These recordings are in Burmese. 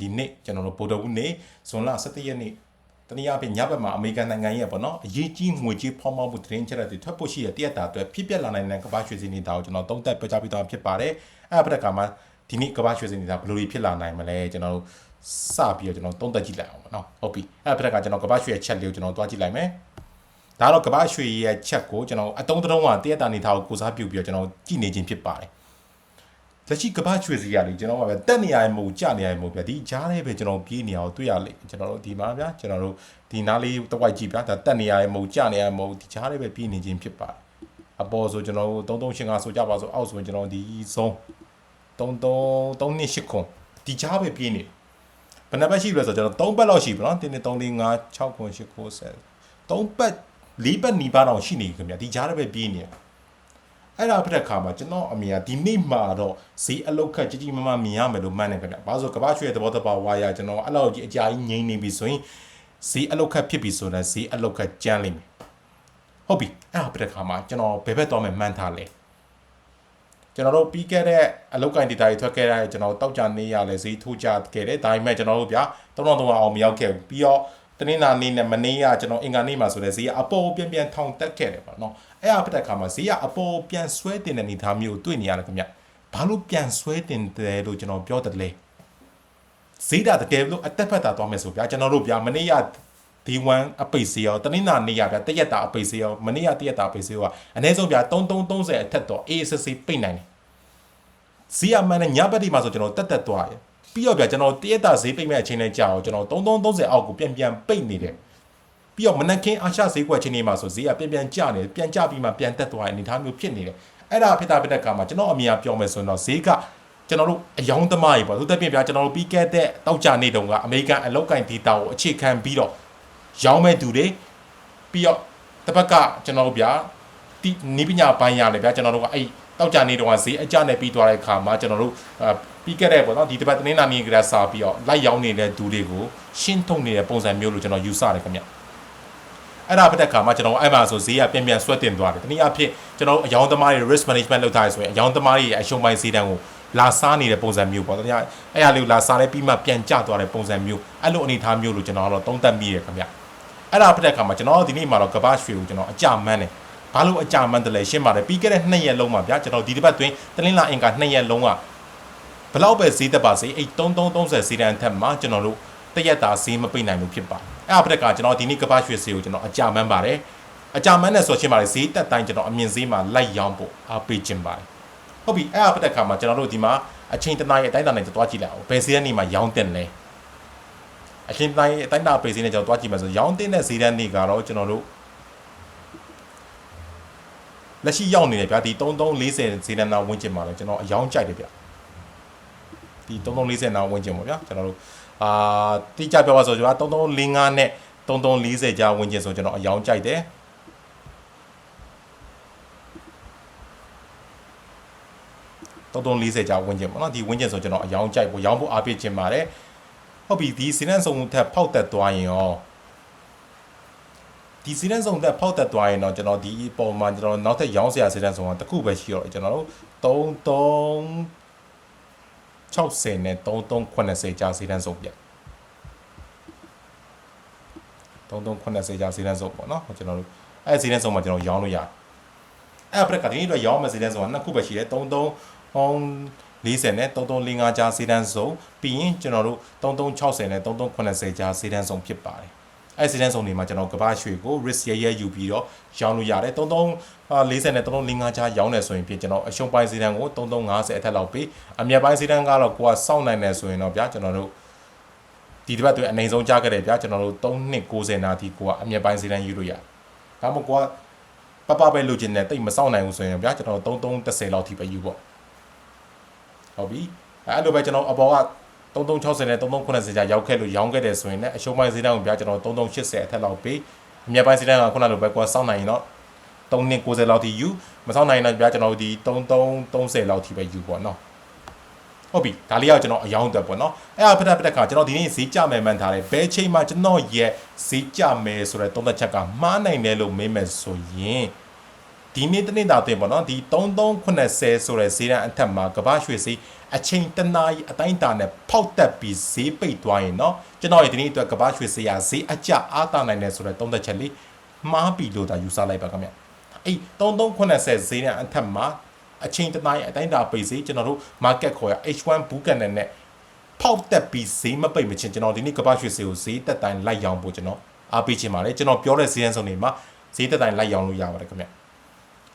ဒီနေ့ကျွန်တော်တို့ဗုဒ္ဓဘူးနေ့ဇွန်လ17ရက်နေ့တနည်းအားဖြင့်ညဘက်မှာအမေရိကန်နိုင်ငံရဲ့ပေါ့နော်အရေးကြီးငွေကြေးဖောင်းပေါင်းမှုသတင်းချက်တွေထွက်ပေါ်ရှိတဲ့တရက်တာအတွက်ဖြစ်ပျက်လာနိုင်တဲ့ကမ္ဘာရွှေစင်းနေတာကိုကျွန်တော်သုံးသပ်ပြကြပြီးသားဖြစ်ပါတယ်အဲ့အပဒကမှာဒီနေ့ကမ္ဘာရွှေစင်းနေတာဘယ်လိုဖြစ်လာနိုင်မလဲကျွန်တော်တို့စပြီးတော့ကျွန်တော်သုံးသပ်ကြည့်လိုက်အောင်ပေါ့နော်ဟုတ်ပြီအဲ့အပဒကကျွန်တော်ကမ္ဘာရွှေရဲ့ချက်လေးကိုကျွန်တော်တွားကြည့်လိုက်မယ်ဒါတော့ကမ္ဘာရွှေရဲ့ချက်ကိုကျွန်တော်အတုံးတုံးကတရက်တာနေထားကိုကိုစားပြုတ်ပြီးတော့ကျွန်တော်ကြည့်နေခြင်းဖြစ်ပါတယ် လက်ရှိကမ္ဘာရွှေစီရလေးကျွန်တော်ကပဲတက်နေရရင်မဟုတ်ကြနေရရင်မဟုတ်ဗျာဒီကြားထဲပဲကျွန်တော်ပြေးနေအောင်တွေ့ရလိမ့်ကျွန်တော်တို့ဒီမှာဗျာကျွန်တော်တို့ဒီနားလေးတစ်ဝိုက်ကြည့်ဗျာဒါတက်နေရရင်မဟုတ်ကြနေရရင်မဟုတ်ဒီကြားထဲပဲပြေးနေခြင်းဖြစ်ပါတယ်အပေါ်ဆိုကျွန်တော်တို့3385ဆိုကြပါဆိုအောက်ဆိုရင်ကျွန်တော်ဒီဇုံ33 38ခွန်ဒီကြားပဲပြေးနေဘယ်နှပတ်ရှိပြီလဲဆိုတော့ကျွန်တော်3ပတ်လောက်ရှိပြီနော်1 2 3 4 5 6ခွန်8ခွန်10 3ပတ်4ပတ်နီးပါးတော့ရှိနေခင်ဗျာဒီကြားထဲပဲပြေးနေတယ် အဲ့ဒါဖြစ်တဲ့ခါမှာကျွန်တော်အမြင်ကဒီနေ့မှာတော့ဈေးအလုတ်ခတ်ကြီးကြီးမားမားမြင်ရမယ်လို့မှန်းနေခင်ဗျ။ဘာလို့ဆိုကမ္ဘာရွှေသဘောတဘာဝါရကျွန်တော်အဲ့လောက်ကြီးအကြာကြီးငိမ့်နေပြီဆိုရင်ဈေးအလုတ်ခတ်ဖြစ်ပြီဆိုတော့ဈေးအလုတ်ခတ်ကျန်းလိမ့်မယ်။ဟုတ်ပြီအဲ့ဒါဖြစ်တဲ့ခါမှာကျွန်တော်ဘယ်ဘက်သွားမယ်မှန်းထားလဲ။ကျွန်တော်တို့ပြီးခဲ့တဲ့အလုတ်ကိုင်းဒေတာတွေထွက်ခဲ့တဲ့ကျွန်တော်တောက်ကြနေရလဲဈေးထိုးကြခဲ့တယ်ဒါပေမဲ့ကျွန်တော်တို့ဗျာ3300အောင်မရောက်ခဲ့ဘူးပြီးတော့ တနင်္လာနေ့နဲ့မနေ့ကကျွန်တော်အင်္ဂါနေ့မှာဆိုတဲ့ဈေးကအပေါ်ပြန်ပြန်ထောင်တက်ခဲ့တယ်ပေါ့နော်အဲ့အဖြစ်တဲ့ခါမှာဈေးကအပေါ်ပြန်ဆွဲတင်တဲ့အနေအထားမျိုးတွေ့နေရတယ်ခင်ဗျဘာလို့ပြန်ဆွဲတင်တယ်လို့ကျွန်တော်ပြောတယ်လဲဈေးတာတကယ်လို့အသက်ဖက်တာသွားမယ်ဆိုဗျာကျွန်တော်တို့ဗျာမနေ့ကဒီ1အပိတ်စီရောတနင်္လာနေ့ရဗျာတရက်တာအပိတ်စီရောမနေ့ကတရက်တာအပိတ်စီရောကအနည်းဆုံးဗျာ3330အထက်တော့ ASC ပိတ်နိုင်တယ်ဈေးအမှန်နဲ့ညဘက်ဒီမှာဆိုကျွန်တော်တက်တက်သွားရ ပြီးတော့ဗျာကျွန်တော်တရက်တာဈေးပိတ်မဲ့အချိန်နဲ့ကြာအောင်ကျွန်တော်3330အောက်ကိုပြန်ပြန်ပိတ်နေတယ်ပြီးတော့မနက်ခင်းအာရှဈေးကွက်ချင်းနေမှာဆိုဈေးကပြန်ပြန်ကျနေတယ်ပြန်ကျပြီးမှပြန်တက်သွားတဲ့အနေအထားမျိုးဖြစ်နေတယ်အဲ့ဒါဖြစ်တာဖြစ်တဲ့အခါမှာကျွန်တော်အမြင်အပြောမယ်ဆိုရင်တော့ဈေးကကျွန်တော်တို့အယောင်သမားကြီးပေါ့သူတက်ပြင်ပြကျွန်တော်တို့ပြီးခဲ့တဲ့တောက်ကြနေတုန်းကအမေရိကန်အလောက်ကင်ဒေတာကိုအခြေခံပြီးတော့ရောင်းမဲ့သူတွေပြီးတော့တစ်ပတ်ကကျွန်တော်တို့ဗျာဒီနိပညာပိုင်းရတယ်ဗျာကျွန်တော်တို့ကအဲ့ တောက်ကြနေတုန်းကဈေးအကျနဲ့ပြီးသွားတဲ့အခါမှာကျွန်တော်တို့ပြီးခဲ့တဲ့ပေါ့နော်ဒီတစ်ပတ်တင်းနာနေကြတာစာပြီးတော့လိုက်ရောင်းနေတဲ့သူတွေကိုရှင်းထုတ်နေတဲ့ပုံစံမျိုးလို့ကျွန်တော်ယူဆတယ်ခင်ဗျအဲ့ဒါဖြစ်တဲ့ခါမှာကျွန်တော်အဲ့မှာဆိုဈေးကပြန်ပြန်ဆွဲတင်သွားတယ်တနည်းအားဖြင့်ကျွန်တော်အယောင်သမားတွေ risk management လုပ်ထားရဆိုရင်အယောင်သမားတွေရဲ့အရှုံးပိုင်းဈေးတန်းကိုလာစားနေတဲ့ပုံစံမျိုးပေါ့တနည်းအဲ့ရလေးကိုလာစားလဲပြီးမှပြန်ကျသွားတဲ့ပုံစံမျိုးအဲ့လိုအနေအထားမျိုးလို့ကျွန်တော်ကတော့သုံးသပ်မိတယ်ခင်ဗျအဲ့ဒါဖြစ်တဲ့ခါမှာကျွန်တော်ဒီနေ့မှာတော့ကဘာရွှေကိုကျွန်တော်အကြမ်းမ်းတယ် ဘာလို့အကြမ်းမ်းတယ်လဲရှင်းပါတယ်ပြီးခဲ့တဲ့2ရက်လုံးမှာဗျာကျွန်တော်ဒီတစ်ပတ်တွင်းတလင်းလာအင်က2ရက်လုံးကဘလောက်ပဲဈေးတက်ပါစေအဲ့3330ဈေးတန်းထက်မှာကျွန်တော်တို့တရက်တာဈေးမပိတ်နိုင်လို့ဖြစ်ပါတယ်အဲ့အပဒက်ကကျွန်တော်ဒီနေ့ကပတ်ရွှေဈေးကိုကျွန်တော်အကြမ်းမ်းပါတယ်အကြမ်းမ်းနဲ့ဆိုချင်းပါတယ်ဈေးတက်တိုင်းကျွန်တော်အမြင့်ဈေးမှာလိုက်ရောင်းဖို့အားပေးခြင်းပါတယ်ဟုတ်ပြီအဲ့အပဒက်ကမှာကျွန်တော်တို့ဒီမှာအချိန်တနားရဲ့အတိုင်းအတာနဲ့တွားကြည့်လိုက်အောင်ဘယ်ဈေးကနေမှရောင်းတင်လဲအချိန်တိုင်းအတိုင်းအတာပေးဈေးနဲ့ကျွန်တော်တွားကြည့်မယ်ဆိုရောင်းတင်တဲ့ဈေးတန်းနေကတော့ကျွန်တော်တို့ လက်ရှိရောက်နေတယ်ဗျာဒီ3340ဈေးတန်းနာဝန်းကျင်မှာလည်းကျွန်တော်အယောင်းကြိုက်တယ်ဗျာဒီ3340နာဝန်းကျင်ပေါ့ဗျာကျွန်တော်တို့အာတိကျပြောပါဆိုကျွန်တော်3345နဲ့3340ကြားဝန်းကျင်ဆိုကျွန်တော်အယောင်ကြိုက်တယ်3340ကြားဝန်းကျင်ပေါ့နော်ဒီဝန်းကျင်ဆိုကျွန်တော်အယောင်ကြိုက်ဖို့ရောင်းဖို့အားပေးခြင်းပါတယ်ဟုတ်ပြီဒီစီနန်စုံထက်ဖောက်တက်သွားရင်ရော ဒီစီနန်စုံတက်ဖောက်တက်သွားရင်တော့ကျွန်တော်ဒီပုံမှန်ကျွန်တော်နောက်ထပ်ရောင်းစရာစီနန်စုံကတစ်ခုပဲရှိတော့ကျွန်တော်တို့33 60နဲ့3380ကြာစီတန်းစုံပြ3380ကြာစီတန်းစုံပေါ့နော်ကျွန်တော်တို့အဲ့စီတန်းစုံမှာကျွန်တော်ရောင်းလို့ရတယ်အဲ့အပရက်ကဒီနေ့တော့ရောင်းမယ်စီတန်းစုံကနှစ်ခုပဲရှိတယ်33ဟောင်း40နဲ့3345ကြာစီတန်းစုံပြီးရင်ကျွန်တော်တို့3360နဲ့3380ကြာစီတန်းစုံဖြစ်ပါတယ် အဲ့စီတန်းစုံတွေမှာကျွန်တော်ကပ္ပရွှေကို risk ရရယူပြီးတော့ရောင်းလို့ရတယ်3340နဲ့3355ချားရောင်းတယ်ဆိုရင်ပြင်ကျွန်တော်အရှုံးပိုင်းစီတန်းကို3350အထက်လောက်ပေးအမြတ်ပိုင်းစီတန်းကတော့ကိုကစောင့်နိုင်တယ်ဆိုရင်တော့ဗျာကျွန်တော်တို့ဒီတစ်ပတ်တွင်အနေဆုံးကြားခဲ့တယ်ဗျာကျွန်တော်တို့3290နာทีကိုကအမြတ်ပိုင်းစီတန်းယူလို့ရတယ်ဒါမှမဟုတ်ကိုကပပပဲလိုချင်တယ်တိတ်မစောင့်နိုင်ဘူးဆိုရင်ဗျာကျွန်တော်3330လောက်ထိပဲယူပေါ့ဟုတ်ပြီအဲ့လိုပဲကျွန်တော်အပေါ်က 3360နဲ့3390ကြာရောက်ခဲ့လို့ရောင်းခဲ့တယ်ဆိုရင်လည်းအရှုံးပိုင်းဈေးတန်းကိုပြကျွန်တော်3380အထက်လောက်ပေးအမြတ်ပိုင်းဈေးတန်းကခုနလိုပဲကွာစောင့်နိုင်ရင်တော့3290လောက်ထိယူမစောင့်နိုင်ရင်တော့ပြကျွန်တော်ဒီ3330လောက်ထိပဲယူပေါ့နော်ဟုတ်ပြီဒါလေးကကျွန်တော်အယောင်းတက်ပေါ့နော်အဲ့အဖက်ဖက်ကကျွန်တော်ဒီနေ့ဈေးကြမယ်မှန်းထားတယ်ဘယ်ချိန်မှကျွန်တော်ရဲ့ဈေးကြမယ်ဆိုတဲ့သုံးသက်ချက်ကမှားနိုင်တယ်လို့မေးမယ်ဆိုရင်တ ဒီနေ့တနေ့တာတင်ပေါ့နော်ဒီ3380ဆိုတဲ့ဈေးတန်းအထက်မှာကမ္ဘာရွှေဈေးအချိန်တနာရီအတိုင်းအတာနဲ့ဖောက်တက်ပြီးဈေးပိတ်သွားရင်เนาะကျွန်တော်ရဲ့ဒီနေ့အတွက်ကမ္ဘာရွှေဈေးဟာဈေးအကျအားတာနိုင်တယ်ဆိုတဲ့သုံးသက်ချက်လေးမှားပြီလို့သာယူဆလိုက်ပါခင်ဗျအဲ့3380ဈေးတန်းအထက်မှာအချိန်တနာရီအတိုင်းအတာပိတ်ဈေးကျွန်တော်တို့ market ခေါ်ရ H1 ဘူးကန်နဲ့ ဖောက်တက်ပြီးဈေးမပိတ်မချင်းကျွန်တော်ဒီနေ့ကပ္ပရွှေဈေးကိုဈေးတက်တိုင်းလိုက်ရောင်းဖို့ကျွန်တော်အားပေးချင်ပါတယ်ကျွန်တော်ပြောတဲ့ဈေးရန်ဆုံးတွေမှာဈေးတက်တိုင်းလိုက်ရောင်းလို့ရပါတယ်ခင်ဗျ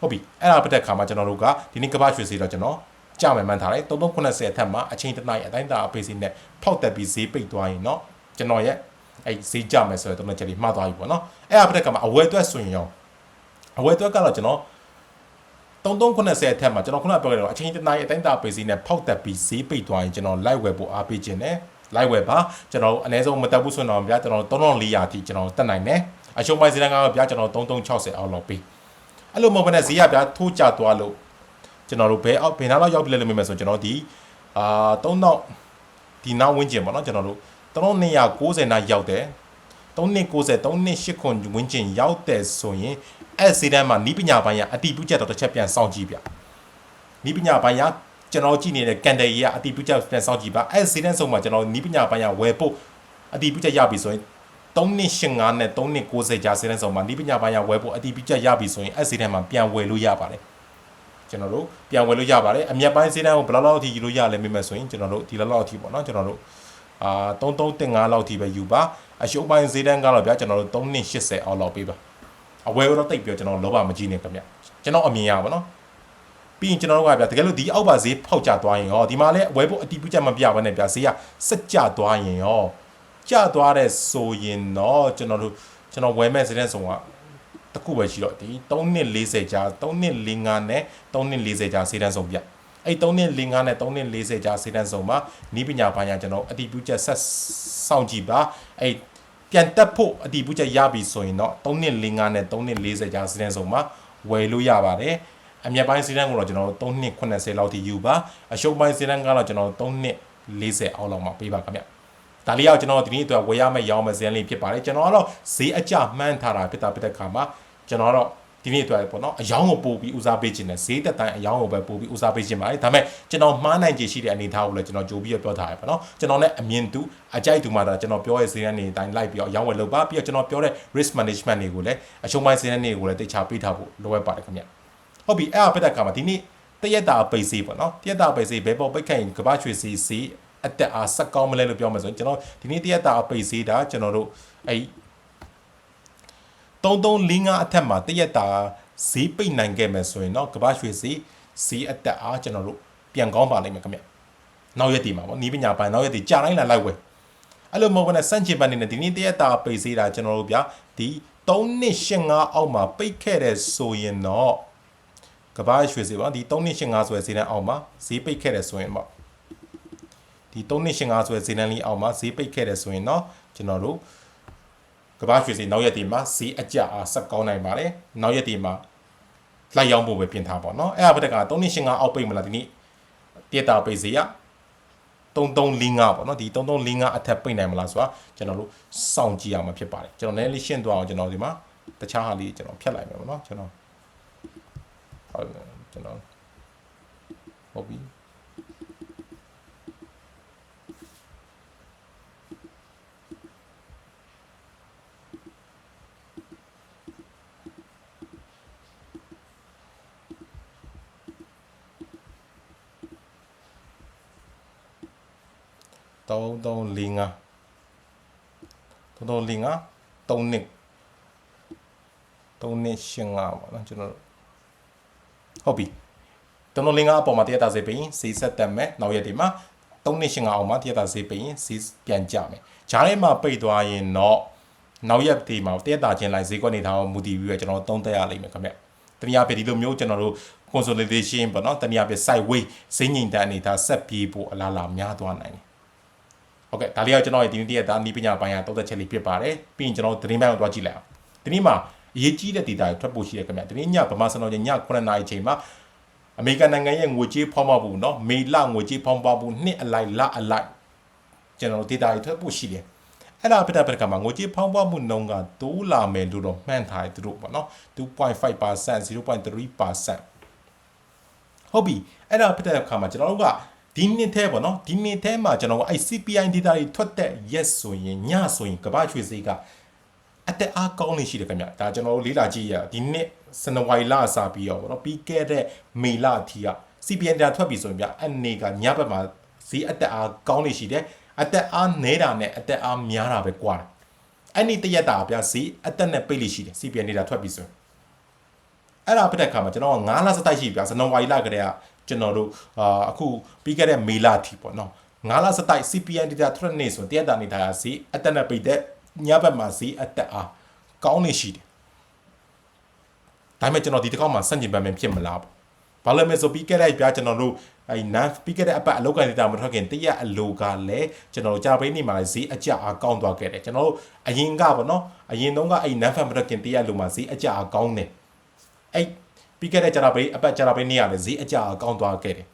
ဟုတ်ပြီအဲ့ဒါပတ်သက်ခါမှာကျွန်တော်တို့ကဒီနေ့ကမ္ဘာရွှေဈေးတော့ကျွန်တော်ကြမယ်မှန်းထားတယ်3390အထက်မှာအချိန်တစ်နိုင်အတိုင်းတာအပေးစီနဲ့ဖောက်တက်ပြီးဈေးပိတ်သွားရင်တော့ကျွန်တော်ရဲ့အဲ့ဈေးကြမယ်ဆိုတဲ့သုံးချက်လေးမှတ်သွားပြီပေါ့နော်အဲ့ဒါပတ်သက်ကမှာအဝယ်အတွက်ဆိုရင်ရောအဝယ်အတွက်ကတော့ကျွန်တော်3390အထက်မှာကျွန်တော်ခုနပြောခဲ့တော့အချိန်တစ်နိုင်အတိုင်းတာပေးစီနဲ့ဖောက်တက်ပြီးဈေးပိတ်သွားရင်ကျွန်တော် live web ပို့အားပေးခြင်းနဲ့ live web ပါကျွန်တော်အနည်းဆုံးမတက်ဘူးဆိုတော့ဗျာကျွန်တော်3400အထိကျွန်တော်တက်နိုင်တယ်အရှုံးပိုင်းဈေးတန်းကတော့ဗျာကျွန်တော်3360အောက်လောက်ပေး အဲ့လိုမဟုတ်ဘဲနဲ့ဈေးရဗျာထိုးကျသွားလို့ကျွန်တော်တို့ဘယ်အောက်ဘယ်နားလောက်ရောက်ပြီလဲလို့မြင်မယ်ဆိုကျွန်တော်ဒီအာ3000ဒီနောက်ဝင်းကျင်ပေါ့နော်ကျွန်တော်တို့3290နားရောက်တယ်3290 3280ခွန်ဝင်းကျင်ရောက်တယ်ဆိုရင်အဲ့ဈေးတန်းမှာနီးပညာပိုင်းကအတီးပြုချက်တော့တစ်ချက်ပြန်စောင့်ကြည့်ဗျနီးပညာပိုင်းကကျွန်တော်ကြည့်နေတဲ့ကန်တယ်ကြီးကအတီးပြုချက်ပြန်စောင့်ကြည့်ပါအဲ့ဈေးတန်းဆုံးမှာကျွန်တော်နီးပညာပိုင်းကဝယ်ဖို့အတီးပြုချက်ရပြီဆိုရင် 3285နဲ့3290ကြာဈေးတန်းဆုံးမှာနီးပညာပိုင်းကဝယ်ဖို့အတီးပြုချက်ရပြီဆိုရင်အဲ့ဈေးတန်းမှာပြန်ဝယ်လို့ရပါတယ်ကျွန်တော်တို့ပြန်ဝယ်လို့ရပါတယ်အမြတ်ပိုင်းဈေးတန်းကိုဘယ်လောက်လောက်အထိယူလို့ရလဲမိမယ်ဆိုရင်ကျွန်တော်တို့ဒီလောက်လောက်အထိပေါ့နော်ကျွန်တော်တို့အာ3335လောက်အထိပဲယူပါအရှုံးပိုင်းဈေးတန်းကတော့ဗျာကျွန်တော်တို့3280အောက်လောက်ပေးပါအဝယ်တော့တိတ်ပြောကျွန်တော်လောဘမကြီးနေခင်ဗျကျွန်တော်အမြင်ရပါတော့ပြီးရင်ကျွန်တော်တို့ကဗျာတကယ်လို့ဒီအောက်ပါဈေးဖောက်ကျသွားရင်ရောဒီမှာလည်းအဝယ်ဖို့အတီးပြုချက်မပြဘဲနဲ့ဗျာဈေးကစက်ကျသွားရင်ရော ကျသွားတဲ့ဆိုရင်တော့ကျွန်တော်တို့ကျွန်တော်ဝယ်မဲ့ဈေးတန်းဆုံးကတခုပဲရှိတော့ဒီ3240ကြာ3245နဲ့3240ကြာဈေးတန်းဆုံးဗျအဲ့3245နဲ့3240ကြာဈေးတန်းဆုံးမှာနီးပညာပိုင်းကကျွန်တော်အတီးပြုချက်ဆက်စောင့်ကြည့်ပါအဲ့ပြန်တက်ဖို့အတီးပူးချက်ရပြီဆိုရင်တော့3255နဲ့3240ကြာစီးတန်းဆုံးမှာဝယ်လို့ရပါတယ်အမြတ်ပိုင်းစီးတန်းကိုတော့ကျွန်တော်တို့3280လောက်ထိယူပါအရှုံးပိုင်းစီးတန်းကတော့ကျွန်တော်တို့3240အောက်လောက်မှာပေးပါခင်ဗျ ဒါလေးကကျွန်တော်ဒီနေ့အတွက်ဝယ်ရမယ့်ရောင်းမယ့်ဇင်းလေးဖြစ်ပါတယ်ကျွန်တော်ကတော့ဈေးအကျမှန်းထားတာဖြစ်တာဖြစ်တဲ့ခါမှာကျွန်တော်တော့ဒီနေ့အတွက်ပေါ့နော်အယောင်းကိုပို့ပြီးဦးစားပေးခြင်းနဲ့ဈေးတက်တိုင်းအယောင်းကိုပဲပို့ပြီးဦးစားပေးခြင်းပါတယ်ဒါပေမဲ့ကျွန်တော်မှားနိုင်ခြေရှိတဲ့အနေအထားကိုလည်းကျွန်တော်ကြိုပြီးပြောထားရပါတော့ကျွန်တော်လည်းအမြင်တူအကြိုက်တူမှာဒါကျွန်တော်ပြောရဲ့ဈေးကနေတိုင်းလိုက်ပြီးတော့အယောင်းဝယ်လုပ်ပါပြီးတော့ကျွန်တော်ပြောတဲ့ risk management တွေကိုလည်းအရှုံးပိုင်းဈေးတွေကိုလည်းတိတ်ချပေးထားဖို့လိုအပ်ပါတယ်ခင်ဗျဟုတ်ပြီအဲ့အပတ်တက်ကမှာဒီနေ့တရက်တာပိတ်စေးပေါ့နော်တရက်တာပိတ်စေးဘယ်ပေါ်ပိတ်ခိုင်ကဘာရွှေစီစီ အတက်အားဆက်ကောင်းမလဲလို့ပြောမှဆိုရင်ကျွန်တော်ဒီနေ့တရက်တာပိတ်စေးတာကျွန်တော်တို့အဲ့3345အထက်မှာတရက်တာဈေးပိတ်နိုင်ခဲ့မယ်ဆိုရင်တော့ကမ္ဘာရွှေဈေးဈေးအတက်အားကျွန်တော်တို့ပြန်ကောင်းပါလိမ့်မယ်ခင်ဗျနောက်ရက်ဒီမှာပေါ့နီးပညာပိုင်းနောက်ရက်ဒီကြာတိုင်းလာလိုက်ဝယ်အဲ့လိုမဟုတ်ဘဲနဲ့စန့်ချင်ပန်နေဒီနေ့တရက်တာပိတ်စေးတာကျွန်တော်တို့ဗျာဒီ3285အောက်မှာပိတ်ခဲ့တဲ့ဆိုရင်တော့ကမ္ဘာရွှေဈေးပေါ့ဒီ3285ဆိုတဲ့ဈေးတန်းအောက်မှာဈေးပိတ်ခဲ့တဲ့ဆိုရင်ပေါ့ ဒီ3285ဆိုတဲ့ဈေးတန်းလေးအောက်မှာဈေးပိတ်ခဲ့တဲ့ဆိုရင်တော့ကျွန်တော်တို့ကမ္ဘာရွှေဈေးနောက်ရက်ဒီမှာဈေးအကျအားဆက်ကောင်းနိုင်ပါတယ်နောက်ရက်ဒီမှာလိုက်ရောက်ဖို့ပဲပြင်ထားပါတော့အဲ့ဒါဘက်က385အောက်ပိတ်မလားဒီနေ့တရက်တာပိတ်စေရ3345ပေါ့နော်ဒီ3345အထက်ပိတ်နိုင်မလားဆိုတာကျွန်တော်တို့စောင့်ကြည့်ရမှာဖြစ်ပါတယ်ကျွန်တော်လည်းလေးရှင်းသွားအောင်ကျွန်တော်ဒီမှာတခြားဟာလေးကျွန်တော်ဖြတ်လိုက်မယ်ပေါ့နော်ကျွန်တော်ဟုတ်ကျွန်တော်ဟုတ်ပြီ 3345 3345 3နှစ်3နှစ်ရှင်ငါပေါ့နော်ကျွန်တော်ဟုတ်ပြီ3345အပေါ်မှာတရတာစေပရင်စီဆက်တက်မယ်နောက်ရက်ဒီမှာ3နှစ်ရှင်ငါအောင်မှာတရတာစေပရင်စီပြန်ကြမယ်ဂျားထဲမှာပိတ်သွားရင်တော့နောက်ရက်ဒီမှာတရတာချင်းလိုက်ဈေးကွက်နေထားအောင်မူတည်ပြီးတော့ကျွန်တော်သုံးသက်ရလိမ့်မယ်ခင်ဗျတနည်းအားဖြင့်ဒီလိုမျိုးကျွန်တော်တို့ consolidation ပေါ့နော်တနည်းအားဖြင့် sideways ဈေးငိမ်တဲ့အနေထားဆက်ပြေးဖို့အလားအလာများသွားနိုင်တယ် ဟုတ်ကဲ့ဒါလေးကကျွန်တော်ရဲ့ဒီနေ့တည်းကဒါနီးပညာပိုင်းကတောက်သက်ချက်လေးဖြစ်ပါတယ်ပြီးရင်ကျွန်တော်သတင်းပိုင်းကိုတွားကြည့်လိုက်အောင်ဒီနေ့မှာအရေးကြီးတဲ့ data တွေထွက်ပေါ်ရှိတယ်ခင်ဗျဒီနေ့ညဗမာစံတော်ည9နာရီချိန်မှာအမေရိကန်နိုင်ငံရဲ့ငွေကြေးဖောင်းပွားမှုเนาะမေလငွေကြေးဖောင်းပွားမှုနှစ်အလိုက်လအလိုက်ကျွန်တော် data တွေထွက်ပေါ်ရှိတယ် အဲ့ဒါပြတဲ့ပြတဲ့ကမှာငွေကြေးဖောင်းပွားမှုနှုန်းကတိုးလာမယ်လို့တော့မှန်းထားတယ်သူတို့ပေါ့နော်2.5% 0.3%ဟုတ်ပြီအဲ့ဒါဖြစ်တဲ့အခါမှာကျွန်တော်တို့က ဒီနှစ်ထဲပေါ့နော်ဒီနှစ်ထဲမှာကျွန်တော်တို့အဲ့ CPI data တွေထွက်တဲ့ yes ဆိုရင်ညဆိုရင်ကမ္ဘာရွှေဈေးကအတက်အားကောင်းနေရှိတယ်ခင်ဗျဒါကျွန်တော်တို့လေးလာကြည့်ရဒီနှစ်စနဝါရီလအစပြီးတော့ပေါ့နော်ပြီးခဲ့တဲ့မေလအထိက CPI data ထွက်ပြီဆိုရင်ဗျအနေကညဘက်မှာဈေးအတက်အားကောင်းနေရှိတယ်အတက်အားနေတာနဲ့အတက်အားများတာပဲကွာအဲ့ဒီတရက်တာဗျဈေးအတက်နဲ့ပိတ်လိရှိတယ် CPI data ထွက်ပြီဆိုရင် အဲ့ဒါဖြစ်တဲ့အခါမှာကျွန်တော်က9လစတိုက်ရှိပြီဗျာဇန်နဝါရီလကတည်းကကျွန်တော်တို့အာအခုပြီးခဲ့တဲ့မေလအထိပေါ့နော်9လစတိုက် CPN data ထွက်နေဆိုတရက်တာနေတာဈေးအတက်နဲ့ပိတ်တဲ့ညဘက်မှာဈေးအတက်အားကောင်းနေရှိတယ်ဒါပေမဲ့ကျွန်တော်ဒီတစ်ခေါက်မှာစန့်ကျင်ဘက်မဖြစ်မလားပေါ့ဘာလို့လဲဆိုပြီးခဲ့တဲ့ပြကျွန်တော်တို့အဲနန်ပြီးခဲ့တဲ့အပတ်အလောက်ကန် data မထွက်ခင်တရက်အလိုကလည်းကျွန်တော်တို့ကြာပိနေမှာဈေးအကျအားကောင်းသွားခဲ့တယ်ကျွန်တော်တို့အရင်ကပေါ့နော်အရင်တုန်းကအဲ့နန်ဖတ်မထွက်ခင်တရက်အလိုမှာဈေးအကျအားကောင်းတယ် အဲ့ပြီးခဲ့တဲ့ကြာတာပေးအပတ်ကြာတာပေးနေရလေဈေးအကြအကောင်းသွားခဲ့တယ်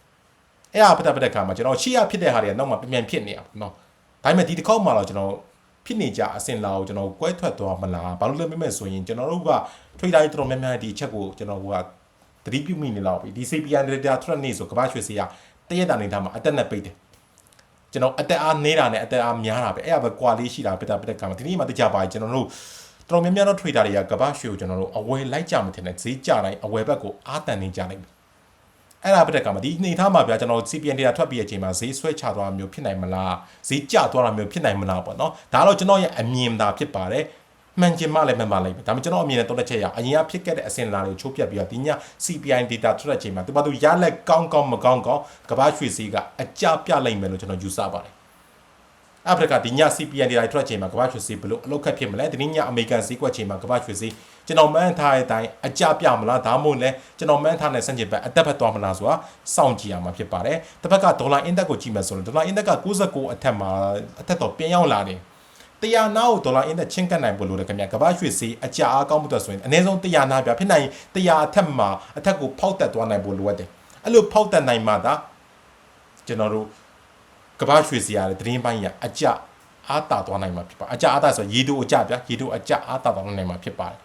အဲ့ဒါပတ်သက်ပတ်သက်ခါမှာကျွန်တော်ရှေ့ရဖြစ်တဲ့ဟာတွေကနောက်မှပြန်ပြန်ဖြစ်နေရပါတော့ဒါပေမဲ့ဒီတစ်ခေါက်မှတော့ကျွန်တော်ဖြစ်နေကြအစင်လာကိုကျွန်တော်ကွဲထွက်သွားမလားဘာလို့လဲမေးမဲ့ဆိုရင်ကျွန်တော်တို့က trader တွေတော်တော်များများဒီအချက်ကိုကျွန်တော်ကသတိပြုမိနေလောက်ပြီဒီ CPI data threat နေဆိုကမ္ဘာရွှေစီကတရက်တာနေတာမှာအတက်နဲ့ပိတ်တယ်ကျွန်တော်အတက်အားနေတာနဲ့အတက်အားများတာပဲအဲ့ဒါပဲကွာလေးရှိတာပတ်သက်ပတ်သက်ခါမှာဒီနေ့မှတကြပါကျွန်တော်တို့ တော်တော်များများတော့ trader တွေကကမ္ဘာရွှေကိုကျွန်တော်တို့အဝယ်လိုက်ကြမထင်နဲ့ဈေးကြတိုင်းအဝယ်ဘက်ကိုအားတန်နေကြနိုင်ပြီအဲ့ဒါပြတဲ့ကမှာဒီအနေထားမှာဗျာကျွန်တော် CPN data ထွက်ပြီးတဲ့အချိန်မှာဈေးဆွဲချသွားမျိုးဖြစ်နိုင်မလားဈေးကျသွားတာမျိုးဖြစ်နိုင်မလားပေါ့နော်ဒါတော့ကျွန်တော်ရဲ့အမြင်သာဖြစ်ပါတယ်မှန်ချင်မှလည်းမှန်ပါလိမ့်မယ်ဒါပေမဲ့ကျွန်တော်အမြင်နဲ့တော့တစ်ချက်ရအရင်ကဖြစ်ခဲ့တဲ့အစင်လာတွေကိုချိုးပြတ်ပြီးတော့ဒီည CPI data ထွက်တဲ့အချိန်မှာသူဘာသူရလက်ကောင်းကောင်းမကောင်းကောင်းကမ္ဘာရွှေဈေးကအကြပြလိုက်မယ်လို့ကျွန်တော်ယူဆပါတယ် အာဖရိကဒီည CPN တွေထွက်ချိန်မှာကမ္ဘာရွှေဈေးဘလို့အလောက်ခက်ဖြစ်မလဲဒီညအမေရိကန်ဈေးကွက်ချိန်မှာကမ္ဘာရွှေဈေးကျွန်တော်မှန်းထားတဲ့အတိုင်းအကြပြမလားဒါမှမဟုတ်လဲကျွန်တော်မှန်းထားတဲ့စံချိန်ဘက်အတက်ဘက်သွားမလားဆိုတာစောင့်ကြည့်ရမှာဖြစ်ပါတယ်တစ်ဖက်ကဒေါ်လာအင်ဒက်ကိုကြည့်မယ်ဆိုရင်ဒေါ်လာအင်ဒက်က69အထက်မှာအထက်တော့ပြန်ရောက်လာတယ်တရားနာကိုဒေါ်လာအင်းနဲ့ချင်းကပ်နိုင်ဖို့လိုတယ်ခင်ဗျာကမ္ဘာရွှေဈေးအကြအားကောင်းမှုတော့ဆိုရင်အနည်းဆုံးတရားနာပြဖြစ်နိုင်တရားအထက်မှာအထက်ကိုဖောက်တက်သွားနိုင်ဖို့လိုအပ်တယ်အဲ့လိုဖောက်တက်နိုင်မှသာကျွန်တော်တို့ ကမ္ဘာရွှေဈေးရတယ်သတင်းပိုင်းရအကြအားတာသွားနိုင်မှာဖြစ်ပါအကြအားတာဆိုရေတိုအကြဗျာရေတိုအကြအားတာသွားနိုင်မှာဖြစ်ပါတယ်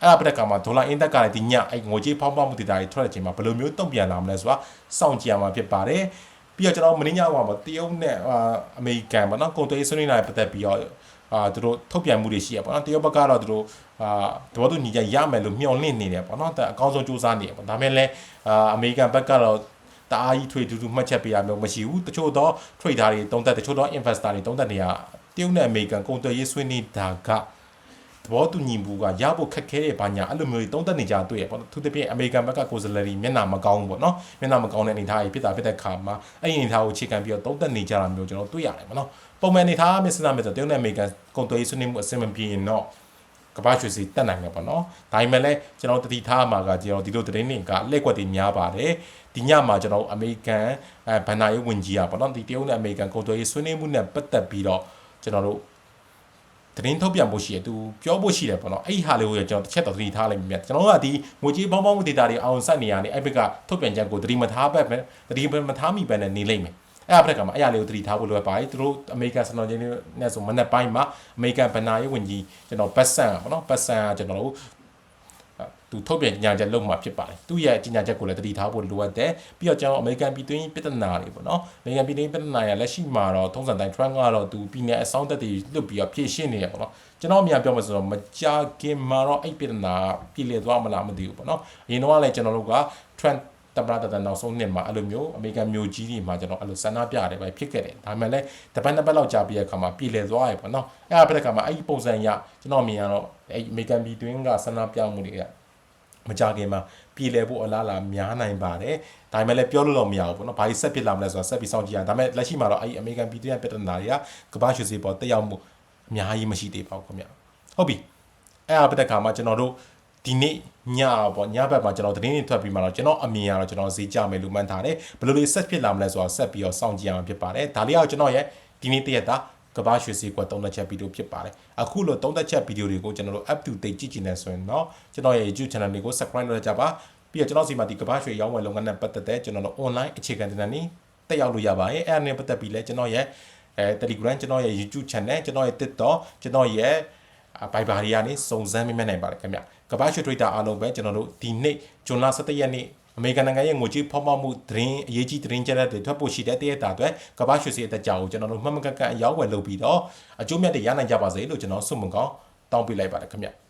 အဲ့ဒါပြတဲ့ကမှာဒေါ်လာအင်းတက်ကလည်းဒီညအဲ့ငွေကြေးဖောင်းပွားမှုဒေတာတွေထွက်တဲ့အချိန်မှာဘယ်လိုမျိုးတုံ့ပြန်လာမလဲဆိုတာစောင့်ကြည့်ရမှာဖြစ်ပါတယ်ပြီးတော့ကျွန်တော်မင်းညကမှာတရုတ်နဲ့အမေရိကန်ပေါ့နော်ကုန်သွယ်ရေးဆွေးနွေးနေတာပတ်သက်ပြီးတော့အာသူတို့ထုတ်ပြန်မှုတွေရှိရပေါ့နော်တရုတ်ဘက်ကတော့သူတို့အာတဘောသူညီကြရမယ်လို့မျှော်လင့်နေတယ်ပေါ့နော်တဲ့အကောင်းဆုံးစူးစမ်းနေတယ်ပေါ့ဒါမဲ့လည်းအာအမေရိကန်ဘက်ကတော့ တအားကြီးထွေတူတူမှတ်ချက်ပေးရမျိုးမရှိဘူးတချို့တော့ trader တွေတုံးသက်တချို့တော့ investor တွေတုံးသက်နေရတရုတ်နဲ့အမေရိကန်ကုန်သွယ်ရေးဆွေးနွေးတာကသဘောတူညီမှုကရဖို့ခက်ခဲတဲ့ဘာညာအဲ့လိုမျိုးတုံးသက်နေကြတွေ့ရပေါ့နော်သူတပြည့်အမေရိကန်ဘက်ကကိုယ်စားလှယ်တွေမျက်နှာမကောင်းဘူးပေါ့နော်မျက်နှာမကောင်းတဲ့အနေအထားကြီးဖြစ်တာဖြစ်တဲ့ခါမှာအဲ့ဒီအနေအထားကိုအခြေခံပြီးတော့တုံးသက်နေကြတာမျိုးကျွန်တော်တွေ့ရတယ်ပေါ့နော်ပုံမှန်အနေအထားမျိုးစဉ်းစားမယ်ဆိုတရုတ်နဲ့အမေရိကန်ကုန်သွယ်ရေးဆွေးနွေးမှုအဆင်မပြေရင်တော့ကမ္ဘာရွှေစီတက်နိုင်တယ်ပေါ့နော်ဒါပေမဲ့လည်းကျွန်တော်တတိထားမှာကကျွန်တော်ဒီလိုသတင်းတွေကလက်ကွက်တွေများပါတယ် ဒီညမှာကျွန်တော်အမေရိကန်အဲဘန်နာရေးဝန်ကြီးอ่ะပေါ့နော်ဒီတရုတ်နဲ့အမေရိကန်ကုန်သွယ်ရေးဆွေးနွေးမှုနဲ့ပတ်သက်ပြီးတော့ကျွန်တော်တို့သတင်းထုတ်ပြန်ဖို့ရှိရသူပြောဖို့ရှိတယ်ပေါ့နော်အဲ့ဒီဟာလေးကိုကျွန်တော်တစ်ချက်တော့သတိထားလိုက်မြတ်ကျွန်တော်တို့ကဒီငွေကြေးပေါင်းပေါင်းမှု data တွေအောင်ဆက်နေရနေအဲ့ဘက်ကထုတ်ပြန်ချက်ကိုသတိမထားဘက်ပဲသတိမထားမိပဲနဲ့နေလိမ့်မယ်အဲ့အဖက်ကမှာအဲ့အရာလေးကိုသတိထားဖို့လိုပါတယ်သူတို့အမေရိကန်စနော်ချင်းနဲ့ဆိုမနေ့ပိုင်းမှာအမေရိကန်ဘဏ္ဍာရေးဝန်ကြီးကျွန်တော်ဘတ်ဆန်ပေါ့နော်ဘတ်ဆန်ကကျွန်တော်တို့ သူထုတ်ပြန်ညာချက်လုပ်မှာဖြစ်ပါတယ်သူရဲ့ညာချက်ကိုလည်းတတိထားဖို့လိုအပ်တယ်ပြီးတော့ကျွန်တော်အမေရိကန်ပြည်တွင်းပြည်ထနာတွေပေါ့နော်အမေရိကန်ပြည်တွင်းပြည်ထနာရလက်ရှိမှာတော့ထုံးစံတိုင်း Trump ကတော့သူပြည်နယ်အစောင့်သက်တွေလွတ်ပြီးတော့ဖြည့်ရှင်းနေရပေါ့နော်ကျွန်တော်အများပြောမှဆိုတော့မကြာခင်မှာတော့အဲ့ပြည်ထနာပြည်လေသွားမလားမသိဘူးပေါ့နော်အရင်တော့လည်းကျွန်တော်တို့က Trump တပရတတနောက်ဆုံးနှစ်မှာအဲ့လိုမျိုးအမေရိကန်မျိုးကြီးတွေမှာကျွန်တော်အဲ့လိုဆန္ဒပြရတယ်ပဲဖြစ်ခဲ့တယ်ဒါမှလည်းတပတ်နှစ်ပတ်လောက်ကြာပြီးတဲ့အခါမှာပြည်လည်သွားရပေါ့နော်အဲ့ဒါပြတဲ့အခါမှာအဲ့ဒီပုံစံရကျွန်တော်မြင်ရတော့အဲ့အမေရိကန်ပြည်တွင်းကဆန္ဒပြမှုတွေက မကြခင်မှာပြည်လဲဖို့အလားအလာများနိုင်ပါတယ်။ဒါပေမဲ့လည်းပြောလို့တော့မရဘူးပေါ့နော်။ဘာကြီးဆက်ဖြစ်လာမလဲဆိုတာဆက်ပြီးစောင့်ကြည့်ရအောင်။ဒါပေမဲ့လက်ရှိမှာတော့အဲ့ဒီအမေရိကန်ပြည်တွင်းပြဿနာတွေကကမ္ဘာရွှေဈေးပေါ်တက်ရောက်မှုအများကြီးမရှိသေးပါဘူးခင်ဗျ။ဟုတ်ပြီ။အဲ့အပတဲ့ခါမှာကျွန်တော်တို့ဒီနေ့ညပေါ့ညဘက်မှာကျွန်တော်သတင်းတွေထွက်ပြီးမှတော့ကျွန်တော်အမြင်ကတော့ကျွန်တော်ဈေးကြမယ်လို့မှန်းထားတယ်ဘယ်လိုလေးဆက်ဖြစ်လာမလဲဆိုတာဆက်ပြီးတော့စောင့်ကြည့်ရမှာဖြစ်ပါတယ်ဒါလေးကကျွန်တော်ရဲ့ဒီနေ့တရက်တာ ကဘာရွှေစီကွက်သုံးသက်ချက်ဗီဒီယိုဖြစ်ပါတယ်အခုလိုသုံးသက်ချက်ဗီဒီယိုတွေကိုကျွန်တော်တို့ up to date ကြည့်ချင်တယ်ဆိုရင်တော့ကျွန်တော်ရဲ့ YouTube channel လေးကို subscribe လုပ်ကြပါပြီးတော့ကျွန်တော်စီမှာဒီကဘာရွှေရောင်းဝယ်လုပ်ငန်းနဲ့ပတ်သက်တဲ့ကျွန်တော်တို့ online အခြေခံသင်တန်းတွေတက်ရောက်လို့ရပါတယ်အဲ့ဒါနဲ့ပတ်သက်ပြီးလဲကျွန်တော်ရဲ့အဲ Telegram ကျွန်တော်ရဲ့ YouTube channel ကျွန်တော်ရဲ့ TikTok ကျွန်တော်ရဲ့ဘိုင်ဘာတွေကနေစုံစမ်းမိမဲ့နိုင်ပါတယ်ခင်ဗျကမ္ဘာရွှေထရိတာအားလုံးပဲကျွန်တော်တို့ဒီနေ့ဂျွန်လ17ရက်နေ့ အမေရိကန်နိုင်ငံရဲ့ငွေကြေးဖောက်ပွားမှုသတင်းအရေးကြီးသတင်းကြက်တွေထွက်ပေါ်ရှိတဲ့တရက်တာအတွက်ကမ္ဘာရွှေစီအတက်ကြောင်ကိုကျွန်တော်တို့မှတ်မကတ်ကတ်အရောက်ဝယ်လုပ်ပြီးတော့အကျိုးမြတ်တွေရနိုင်ကြပါစေလို့ကျွန်တော်ဆုမွန်ကောင်းတောင်းပေးလိုက်ပါတယ်ခင်ဗျ